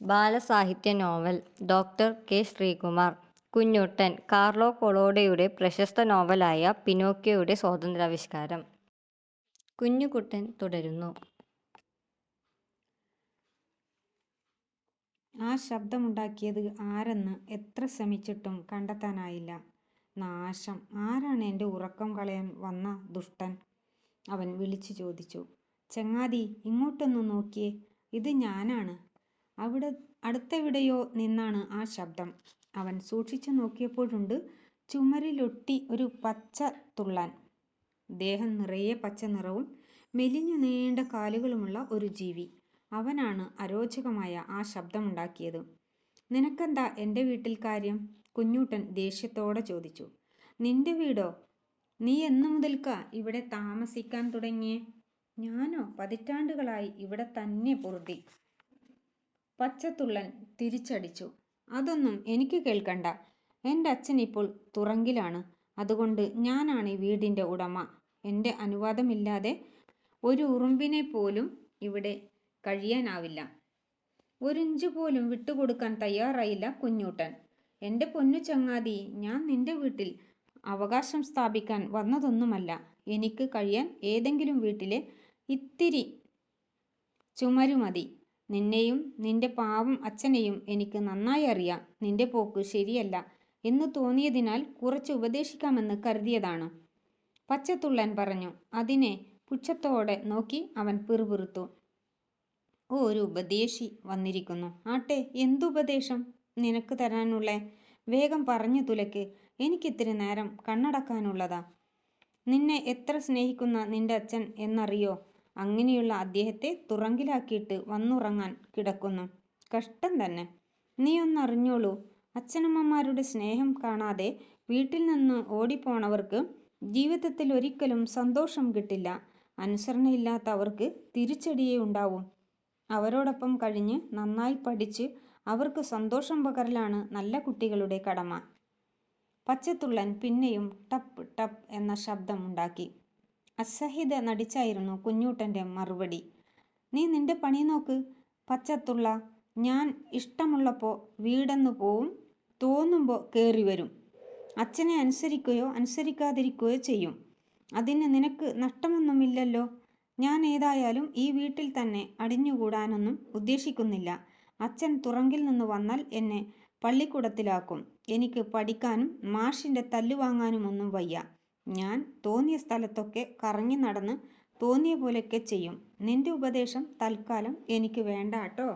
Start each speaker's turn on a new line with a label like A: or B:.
A: ബാലസാഹിത്യ novel doctor K Sreekumar Kunjuttan Carlo കൊളോഡയുടെ പ്രശസ്ത നോവലായ പിനോക്കിയോയുടെ സ്വാതന്ത്ര്യാവിഷ്കാരം കുഞ്ഞുകുട്ടൻ തുടരുന്നു.
B: ആ ശബ്ദമുണ്ടാക്കിയത് ആരെന്ന് എത്ര ശ്രമിച്ചിട്ടും കണ്ടെത്താനായില്ല. നാശം ആരാണ് എന്റെ ഉറക്കം കളയാൻ വന്ന ദുഷ്ടൻ? അവൻ വിളിച്ചു ചോദിച്ചു. ചങ്ങാതി ഇങ്ങോട്ടൊന്നു നോക്കിയേ ഇത് ഞാനാണ്. അടുത്തെവിടെയോ നിന്നാണ് ആ ശബ്ദം. അവൻ സൂക്ഷിച്ചു നോക്കിയപ്പോഴുണ്ട് ചുമരിലൊട്ടി ഒരു പച്ച തുള്ളാൻ ദേഹം നിറയെ പച്ച നിറവും മെലിഞ്ഞു നീണ്ട കാലുകളുമുള്ള ഒരു ജീവി. അവനാണ് അരോചകമായ ആ ശബ്ദമുണ്ടാക്കിയത്. നിനക്കെന്താ എന്റെ വീട്ടിൽ കാര്യം? കുഞ്ഞൂട്ടൻ ദേഷ്യത്തോടെ ചോദിച്ചു. നിന്റെ വീടോ? നീ എന്നു മുതൽക്കാ ഇവിടെ താമസിക്കാൻ തുടങ്ങിയേ? ഞാനോ പതിറ്റാണ്ടുകളായി ഇവിടെ തന്നെ പൊറുതി. പച്ചത്തുള്ളൻ തിരിച്ചടിച്ചു. അതൊന്നും എനിക്ക് കേൾക്കണ്ട. എന്റെ അച്ഛൻ ഇപ്പോൾ തുറങ്കിലാണ്. അതുകൊണ്ട് ഞാനാണ് ഈ വീടിന്റെ ഉടമ. എന്റെ അനുവാദമില്ലാതെ ഒരു ഉറുമ്പിനെ പോലും ഇവിടെ കഴിയാനാവില്ല. ഒരിഞ്ചുപോലും വിട്ടുകൊടുക്കാൻ തയ്യാറായില്ല കുഞ്ഞൂട്ടൻ എന്റെ പൊന്നു ചങ്ങാതി ഞാൻ നിന്റെ വീട്ടിൽ അവകാശം സ്ഥാപിക്കാൻ വന്നതൊന്നുമല്ല. എനിക്ക് കഴിയാൻ ഏതെങ്കിലും വീട്ടിലെ ഇത്തിരി ചുമരു മതി. നിന്നെയും നിന്റെ പാവം അച്ഛനെയും എനിക്ക് നന്നായി അറിയാം. നിന്റെ പോക്ക് ശരിയല്ല എന്ന് തോന്നിയതിനാൽ കുറച്ച് ഉപദേശിക്കാമെന്ന് കരുതിയതാണ്. പച്ചത്തുള്ളൻ പറഞ്ഞു. അതിനെ പുച്ഛത്തോടെ നോക്കി അവൻ പിറുപിറുത്തു. ഓ ഒരു ഉപദേശി വന്നിരിക്കുന്നു. ആട്ടെ എന്തുപദേശം നിനക്ക് തരാനുള്ള വേഗം പറഞ്ഞു തുലക്ക്. എനിക്കിത്തിരി നേരം കണ്ണടക്കാനുള്ളതാ. നിന്നെ എത്ര സ്നേഹിക്കുന്ന നിന്റെ അച്ഛൻ എന്നറിയോ? അങ്ങനെയുള്ള അദ്ദേഹത്തെ തുറങ്കിലാക്കിയിട്ട് വന്നുറങ്ങാൻ കിടക്കുന്നു. കഷ്ടം തന്നെ. നീ ഒന്നറിഞ്ഞോളൂ അച്ഛനമ്മമാരുടെ സ്നേഹം കാണാതെ വീട്ടിൽ നിന്ന് ഓടിപ്പോണവർക്ക് ജീവിതത്തിൽ ഒരിക്കലും സന്തോഷം കിട്ടില്ല. അനുസരണയില്ലാത്തവർക്ക് തിരിച്ചടിയേ ഉണ്ടാവും അവരോടൊപ്പം കഴിഞ്ഞ് നന്നായി പഠിച്ച് അവർക്ക് സന്തോഷം പകരലാണ് നല്ല കുട്ടികളുടെ കടമ. പച്ചത്തുള്ളൻ പിന്നെയും ടപ്പ് ടപ്പ് എന്ന ശബ്ദം അസഹ്യത നടിച്ചായിരുന്നു കുഞ്ഞൂട്ടന്റെ മറുപടി. നീ നിന്റെ പണി നോക്ക് പച്ചത്തുള്ള ഞാൻ ഇഷ്ടമുള്ളപ്പോൾ വീടന്നു പോവും തോന്നുമ്പോൾ കയറി വരും അച്ഛനെ അനുസരിക്കുകയോ അനുസരിക്കാതിരിക്കുകയോ ചെയ്യും. അതിന് നിനക്ക് നഷ്ടമൊന്നുമില്ലല്ലോ. ഞാൻ ഏതായാലും ഈ വീട്ടിൽ തന്നെ അടിഞ്ഞുകൂടാനൊന്നും ഉദ്ദേശിക്കുന്നില്ല. അച്ഛൻ തുറങ്കിൽ നിന്ന് വന്നാൽ എന്നെ പള്ളിക്കൂടത്തിലാക്കും. എനിക്ക് പഠിക്കാനും മാഷിന്റെ തല്ലുവാങ്ങാനുമൊന്നും വയ്യ. ഞാൻ തോന്നിയ സ്ഥലത്തൊക്കെ കറങ്ങി നടന്ന് തോന്നിയ പോലെയൊക്കെ ചെയ്യും. നിന്റെ ഉപദേശം തൽക്കാലം എനിക്ക് വേണ്ടാട്ടോ.